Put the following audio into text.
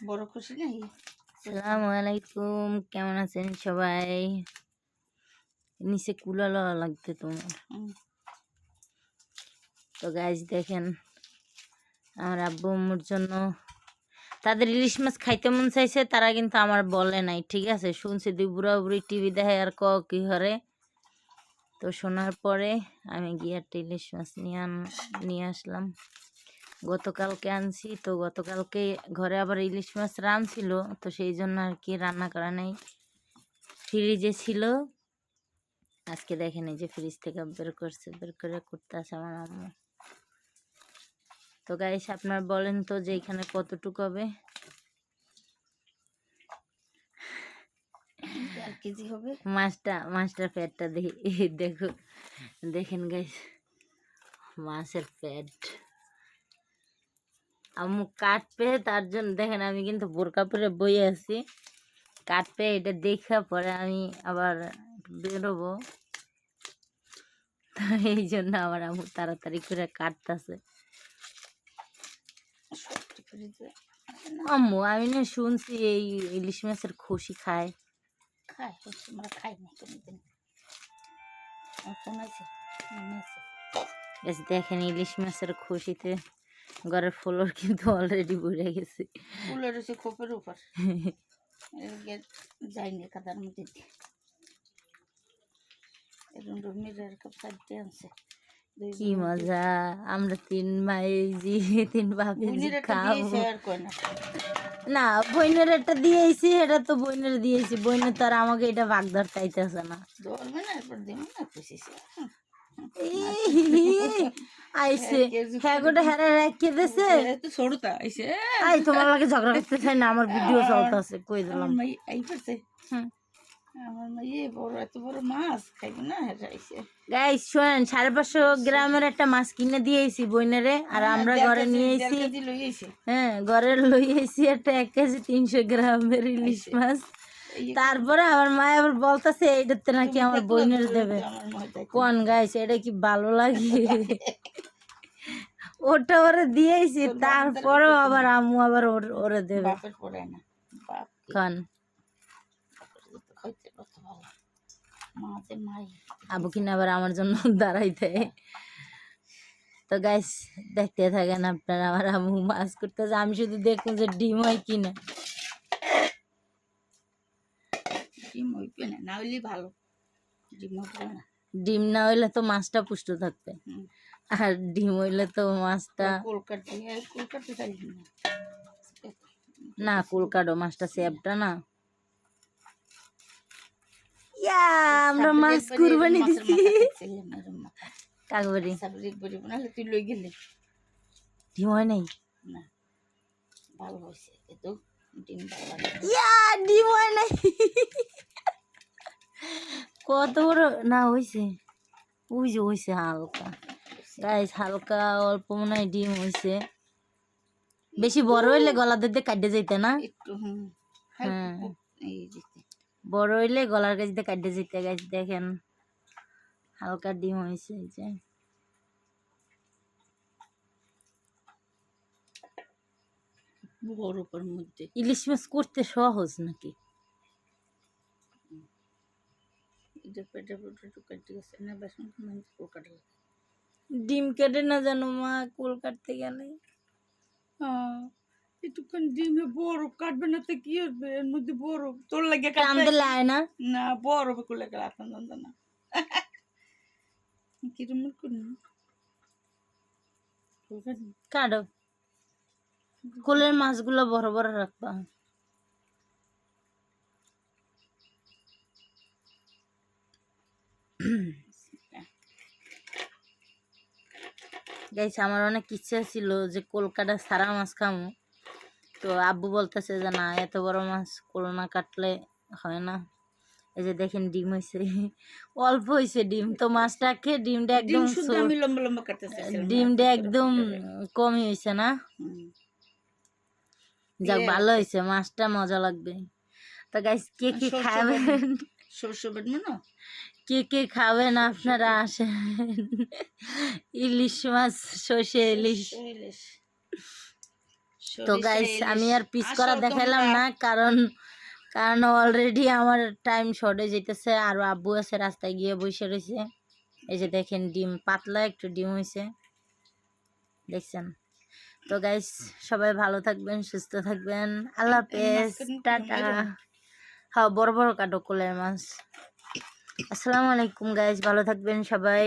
বড় খুশি নাই? সালামু আলাইকুম কেমন আছেন সবাই? নিচে কুলা লওয়া লাগতে তোমার। তো গাছ দেখেন আমার আব্বু আম্মুর জন্য তাদের ইলিশ মাছ খাইতে মন চাইছে তারা কিন্তু আমার বলে নাই ঠিক আছে? শুনছি দুই বুড়া বুড়ি টিভি দেখে আর ক কি হরে তো শোনার পরে আমি গিয়ে একটা ইলিশ মাছ নিয়ে আন নিয়ে আসলাম। গতকালকে আনছি তো গতকালকে ঘরে আবার ইলিশ মাছ রানছিল তো সেই জন্য আর কি রান্না করা নেই। ফ্রিজে ছিল। আজকে দেখেন এই যে ফ্রিজ থেকে বের করছে বের করে করতে আছে আমার আম্মু তো গাইস আপনার বলেন তো যে এখানে কতটুকু হবে? কেজি হবে। মাছটা মাছটার পেটটা দেখি দেখো দেখেন গাইস মাছের পেট। আম্মু কাটবে তার জন্য দেখেন আমি কিন্তু বোরকা পরে বই আছি। কাটবে এটা দেখা পরে আমি আবার বেরোবো। এই জন্য আমার আম্মু তাড়াতাড়ি করে কাটতেছে। আম্মু আমি না শুনছি এই ইলিশ মাছের খসি খায়। আমরা খাই না কোনোদিন। দেখেন ইলিশ মাছের খসিতে ঘরের ফ্লোর কিন্তু অলরেডি ভরে গেছে। ফুলের হচ্ছে খোপের উপর। যায়নি কাদার মধ্যে এরকম কাপ আনছে। কি মজা আমরা তিন মাইজি তিন ভাবি খাব। না। বইনের একটা দিয়েছি এটা তো বইনের দিয়েছি। বইনের তো আর আমাকে এটা ভাগ ধর চাইতেছে না। ধরবে না এরপর দেবে না খুশিছে আইসে। হ্যাঁ হেরা রেখে দিছে। তো ছোটটা আইসে। আই তোমার লাগে ঝগড়া করতে চাই না আমার ভিডিও চলতেছে কই দিলাম। মাই আই পারছে আমার মাই বড় এত বড় মাছ খাইবে না এটা গাইস শোনেন সাড়ে পাঁচশো গ্রামের একটা মাছ কিনে দিয়েছি বইনেরে আর আমরা ঘরে নিয়ে হ্যাঁ ঘরে লই এসেছি একটা এক কেজি তিনশো গ্রামের ইলিশ মাছ। তারপরে আমার মা আবার বলতেছে এইটাতে নাকি আমার বইনের দেবে। কোন গাইছে এটা কি ভালো লাগে? ওটা ওরে দিয়েছি তারপরেও আবার আম্মু আবার ওরে দেবে। কন? আবু কিনা আবার আমার জন্য দাঁড়াইতে তো গাইস দেখতে থাকেন আপনারা আমার আম্মু মাছ করতেছে। আমি শুধু দেখুন যে ডিম হয় কিনা। ডিম হইবে না না হইলে ভালো। ডিম হইবে না। ডিম না হইলে তো মাছটা পুষ্ট থাকবে। আর ডিম হইলে তো মাছটা খাই না না মাছটা সেবটা না। ইয়া আমরা মাছ কুরবানি দিছি। কাকবাড়ি। সাবরি বড়ি বানালে তুই লই গেলি। ডিম হয় নাই? না ভালো হয়েছে। কিন্তু ডিম ভালো ইয়া ডিম হয় নাই। কত বড়? না ওই যে হইছে হালকা। হালকা অল্প মনে হয় ডিম হইছে। বেশি বড় হইলে গলা দিতে কাটে না? হ্যাঁ। বড় হইলে গলার কাছে দিয়ে কাটে যেতে গাছ দেখেন। হালকা ডিম হয়েছে এই যে। বরফের মধ্যে। ইলিশ মাছ করতে সহজ নাকি? এটা পেটে পেটে একটু কেটে গেছে। না বেসন মানে কলকাতা ডিম কেটে না জানো মা কুল কাটতে গেলে? একটুখানি ডিমে বরফ কাটবে না তো কি হবে? এর মধ্যে বরফ। তোর লাগে কান্দে লায় না। না বরফ কুলে আপনার দ্বন্দ্ব না। কিরম করুন কাটো। কুলের মাছগুলো বড় বড় রাখবা। গাইছে আমার অনেক ইচ্ছা ছিল যে কলকাতা সারা মাছ খামো। তো আব্বু বলতেছে যে না এত বড় মাছ কোল না কাটলে হয় না। এই যে দেখেন ডিম হয়েছে অল্প হয়েছে ডিম। তো মাছটা খেয়ে ডিমটা ডিম একদম ডিমটা একদম কমই হয়েছে না? যাক ভালো হয়েছে মাছটা মজা লাগবে। তো গাইস কে কে খাবেন? সরষে বাটবে না? কে কে খাবেন আপনারা আসেন? ইলিশ মাছ সর্ষে ইলিশ। তো গাইস আমি আর পিস করা দেখাইলাম না কারণ কারণ অলরেডি আমার টাইম শর্টে যেতেছে আর আব্বু আছে রাস্তায় গিয়ে বসে রয়েছে এই যে দেখেন ডিম পাতলা একটু ডিম হয়েছে দেখছেন? তো গাইস সবাই ভালো থাকবেন সুস্থ থাকবেন। আল্লাহ হাফেজ। টাটা। মেরো। হ্যাঁ বড় বড় কাটো কোলের মাছ। আসসালামু আলাইকুম গাইজ ভালো থাকবেন সবাই।